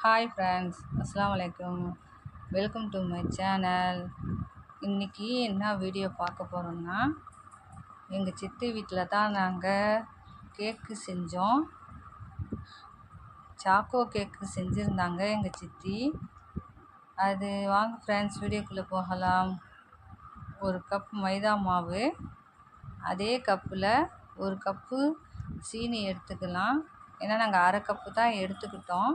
Hi friends அஸ்லாம் வலைக்கம் welcome to my channel இன்றைக்கி என்ன வீடியோ பார்க்க போகிறோம்னா எங்கள் சித்தி வீட்டில் தான் நாங்கள் கேக்கு செஞ்சோம். சாக்கோ கேக்கு செஞ்சுருந்தாங்க எங்கள் சித்தி. அது வாங்க ஃப்ரெண்ட்ஸ் வீடியோக்குள்ளே போகலாம். ஒரு கப் மைதா மாவு அதே கப்பில் ஒரு கப்பு சீனி எடுத்துக்கலாம். ஏன்னா நாங்கள் அரை கப்பு தான் எடுத்துக்கிட்டோம்.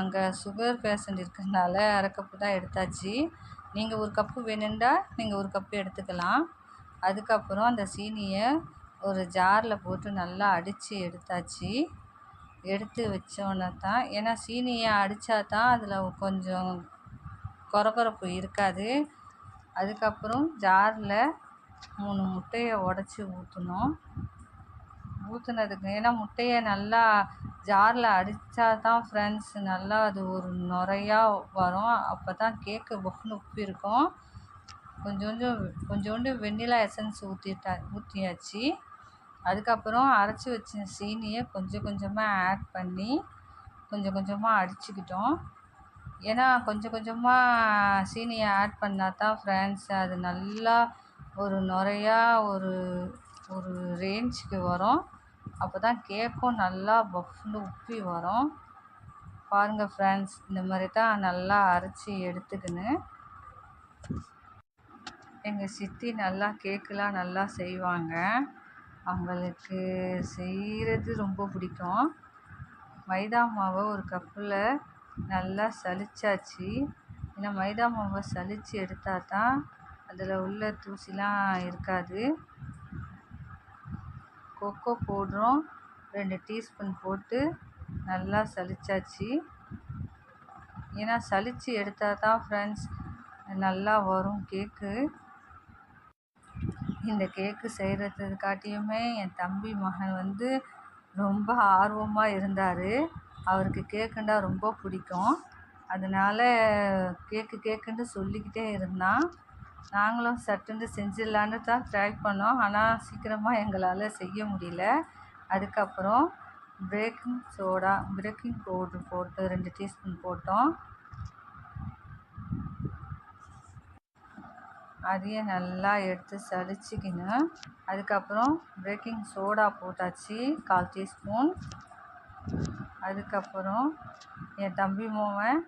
அங்கே சுகர் பேஷண்ட் இருக்கிறதுனால அரை கப்பு தான் எடுத்தாச்சு. நீங்கள் ஒரு கப்பு வேணுண்டா நீங்கள் ஒரு கப்பு எடுத்துக்கலாம். அதுக்கப்புறம் அந்த சீனியை ஒரு ஜாரில் போட்டு நல்லா அடித்து எடுத்தாச்சு. எடுத்து வச்சோன்னே தான் ஏன்னா சீனியை அடித்தா தான் அதில் கொஞ்சம் கொரகொரப்பு இருக்காது. அதுக்கப்புறம் ஜாரில் மூணு முட்டையை உடச்சி ஊற்றணும் ஊற்றுனதுக்கு ஏன்னா முட்டையை நல்லா ஜாரில் அடித்தா தான் ஃப்ரெண்ட்ஸ் நல்லா அது ஒரு நுரையா வரும். அப்போ தான் கேக்கு பொஃப்னு உப்பி இருக்கும் கொஞ்சோண்டு கொஞ்சோண்டு வெண்ணிலா எசன்ஸ் ஊற்றிட்டா ஊற்றியாச்சு அதுக்கப்புறம் அரைச்சி வச்ச சீனியை கொஞ்சம் கொஞ்சமாக ஆட் பண்ணி கொஞ்சம் கொஞ்சமாக அடிச்சுக்கிட்டோம். ஏன்னா கொஞ்சம் கொஞ்சமாக சீனியை ஆட் பண்ணால் தான் ஃப்ரெண்ட்ஸ் அது நல்லா ஒரு நுரையா ஒரு ஒரு ரேஞ்சுக்கு வரும். அப்போ தான் கேக்கும் நல்லா பஃப்னு உப்பி வரும். பாருங்கள் ஃப்ரெண்ட்ஸ் இந்த மாதிரி தான் நல்லா அரைச்சி எடுத்துக்கின்னு. எங்கள் சித்தி நல்லா கேக்கெலாம் நல்லா செய்வாங்க. அவங்களுக்கு செய்கிறது ரொம்ப பிடிக்கும். மைதா மாவை ஒரு கப்பில் நல்லா சலிச்சாச்சு ஏன்னா மைதா மாவை சலித்து எடுத்தால் தான் அதில் உள்ள தூசிலாம் இருக்காது. கொக்கோ பவுட்ரும் ரெண்டு டீஸ்பூன் போட்டு நல்லா சலிச்சாச்சு ஏன்னா சலித்து எடுத்தால் தான் ஃப்ரெண்ட்ஸ் நல்லா வரும் கேக்கு இந்த கேக்கு செய்கிறதுக்காட்டியுமே என் தம்பி மகன் வந்து ரொம்ப ஆர்வமாக இருந்தார். அவருக்கு கேக்குண்டா ரொம்ப பிடிக்கும். அதனால் கேக்கு கேக்குன்னு சொல்லிக்கிட்டே இருந்தான். நாங்களும் சட்டுன்னு செஞ்சிடலான்னு தான் ட்ரை பண்ணோம். ஆனால் சீக்கிரமாக எங்களால் செய்ய முடியல. அதுக்கப்புறம் பேக்கிங் சோடா பேக்கிங் பவுட்ரு போட்டு ரெண்டு டீஸ்பூன் போட்டோம். அதையும் நல்லா எடுத்து சலிச்சிக்கின்னு அதுக்கப்புறம் பேக்கிங் சோடா போட்டாச்சு கால் டீஸ்பூன் அதுக்கப்புறம் என் தம்பி மோவன்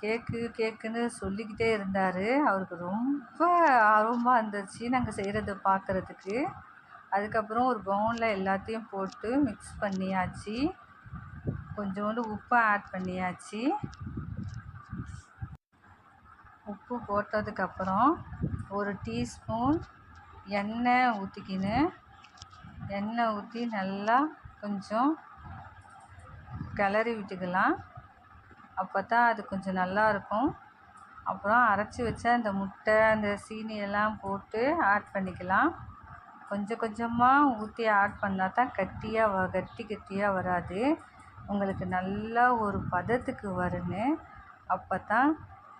கேக்கு கேக்குன்னு சொல்லிக்கிட்டே இருந்தார். அவருக்கு ரொம்ப ஆர்வமாக இருந்துச்சு நாங்கள் செய்கிறத பார்க்குறதுக்கு அதுக்கப்புறம் ஒரு பவுனில் எல்லாத்தையும் போட்டு மிக்ஸ் பண்ணியாச்சு. கொஞ்சோண்டு உப்பு ஆட் பண்ணியாச்சு. உப்பு போட்டதுக்கப்புறம் ஒரு டீஸ்பூன் எண்ணெய் ஊற்றிக்கின்னு எண்ணெய் ஊற்றி நல்லா கொஞ்சம் கிளறி விட்டுக்கலாம். அப்போ தான் அது கொஞ்சம் நல்லாயிருக்கும் அப்புறம் அரைச்சி வச்ச அந்த முட்டை அந்த சீனி எல்லாம் போட்டு ஆட் பண்ணிக்கலாம். கொஞ்சம் கொஞ்சமாக ஊற்றி ஆட் பண்ணால் தான் கட்டியாக வ கட்டி கட்டியாக வராது. உங்களுக்கு நல்லா ஒரு பதத்துக்கு வருன்னு அப்போ தான்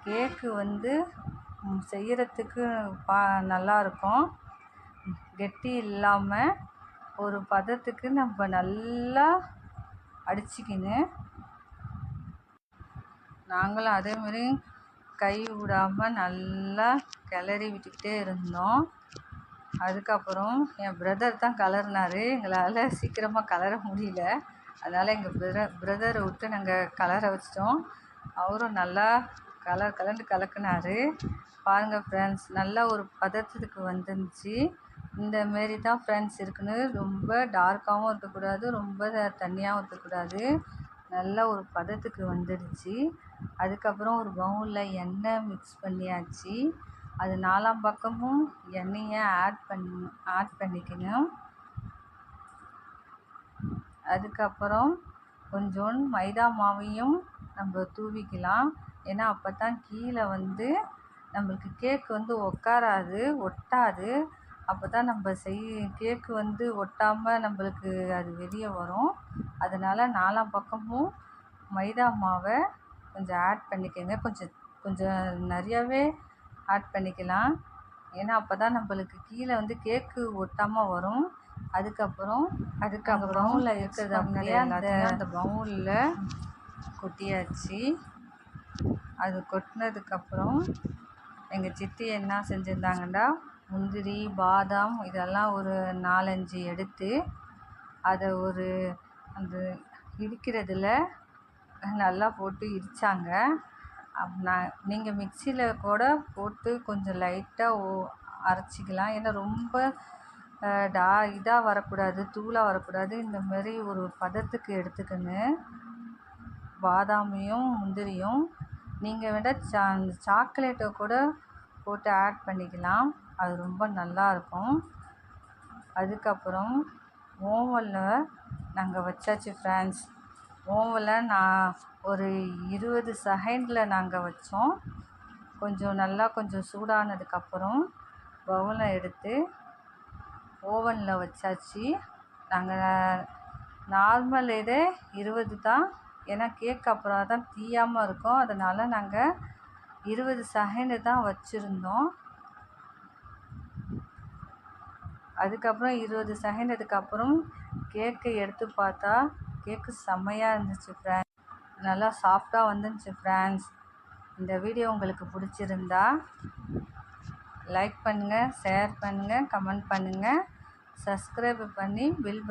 கேக்கு வந்து செய்கிறதுக்கு பா நல்லாயிருக்கும் கெட்டி இல்லாமல் ஒரு பதத்துக்கு நம்ம நல்லா அடிச்சிக்கின்னு நாங்களும் அதேமாரி கை விடாமல் நல்லா கிளறி விட்டுக்கிட்டே இருந்தோம். அதுக்கப்புறம் என் பிரதர் தான் கலர்னார். எங்களால் சீக்கிரமாக கலர முடியல. அதனால் எங்கள் பிர பிரதரை விட்டு நாங்கள் கலர வச்சிட்டோம். அவரும் நல்லா கலர் கலந்து கலக்குனார். பாருங்கள் ஃப்ரெண்ட்ஸ் நல்லா ஒரு பதத்துக்கு வந்துருந்துச்சு. இந்த மாரி தான் ஃப்ரெண்ட்ஸ் இருக்குன்னு ரொம்ப டார்க்காகவும் இருக்கக்கூடாது ரொம்ப தண்ணியாகவும் இருக்கக்கூடாது. நல்ல ஒரு பதத்துக்கு வந்துடுச்சு. அதுக்கப்புறம் ஒரு பவுலில் எண்ணெய் மிக்ஸ் பண்ணியாச்சு. அது நாலாம் பக்கமும் எண்ணெயை ஆட் பண்ணி ஆட் பண்ணிக்கணும். அதுக்கப்புறம் கொஞ்சோண்டு மைதா மாவையும் நம்ம தூவிக்கலாம். ஏன்னா அப்போ தான் கீழே வந்து நம்மளுக்கு கேக் வந்து உக்காராது ஒட்டாது. அப்போ தான் நம்ம செய் கேக்கு வந்து ஒட்டாமல் நம்மளுக்கு அது வெளியே வரும். அதனால் நாலாம் பக்கமும் மைதா மாவை கொஞ்சம் ஆட் பண்ணிக்கோங்க. கொஞ்சம் கொஞ்சம் நிறையாவே ஆட் பண்ணிக்கலாம். ஏன்னா அப்போ தான் நம்மளுக்கு கீழே வந்து கேக்கு ஒட்டாமல் வரும். அதுக்கப்புறம் அதுக்கப்புறம் பவுலில் இருக்கிறது அப்படியே அந்த அந்த பவுலில் கொட்டியாச்சு. அது கொட்டினதுக்கப்புறம் எங்கள் சித்தி என்ன செஞ்சுருந்தாங்கன்னா முந்திரி பாதாம் இதெல்லாம் ஒரு நாலஞ்சு எடுத்து அதை ஒரு அந்த இடிக்கிறதுல நல்லா போட்டு இடித்தாங்க நான் நீங்கள் மிக்சியில் கூட போட்டு கொஞ்சம் லைட்டாக ஓ அரைச்சிக்கலாம். ஏன்னா ரொம்ப டா இதாக வரக்கூடாது தூளாக வரக்கூடாது. இந்த மாதிரி ஒரு பதத்துக்கு எடுத்துக்கங்க. பாதாமையும் முந்திரியும். நீங்கள் வேண்டால் சா சாக்லேட்டை கூட போட்டு ஆட் பண்ணிக்கலாம். அது ரொம்ப நல்லாயிருக்கும். அதுக்கப்புறம் ஓவனில் நாங்கள் வச்சாச்சு ஃப்ரெண்ட்ஸ் ஓவனில் நான் ஒரு இருபது செகண்டில் நாங்கள் வச்சோம். கொஞ்சம் நல்லா கொஞ்சம் சூடானதுக்கப்புறம் பவுலை எடுத்து ஓவனில் வச்சாச்சு. நாங்கள் நார்மல் இதே இருபது தான். ஏன்னா கேக் அப்புறம் தான் தீயாமல் இருக்கும். அதனால் நாங்கள் இருபது செகண்டு தான் வச்சுருந்தோம். அதுக்கப்புறம் இருபது செகண்ட் அதுக்கப்புறம் கேக்கை எடுத்து பார்த்தா கேக்கு செம்மையாக இருந்துச்சு ஃப்ரெண்ட்ஸ் நல்லா சாஃப்டாக வந்துருந்துச்சு ஃப்ரெண்ட்ஸ் இந்த வீடியோ உங்களுக்கு பிடிச்சிருந்தா லைக் பண்ணுங்கள் ஷேர் பண்ணுங்கள் கமெண்ட் பண்ணுங்கள் சப்ஸ்கிரைப் பண்ணி பில்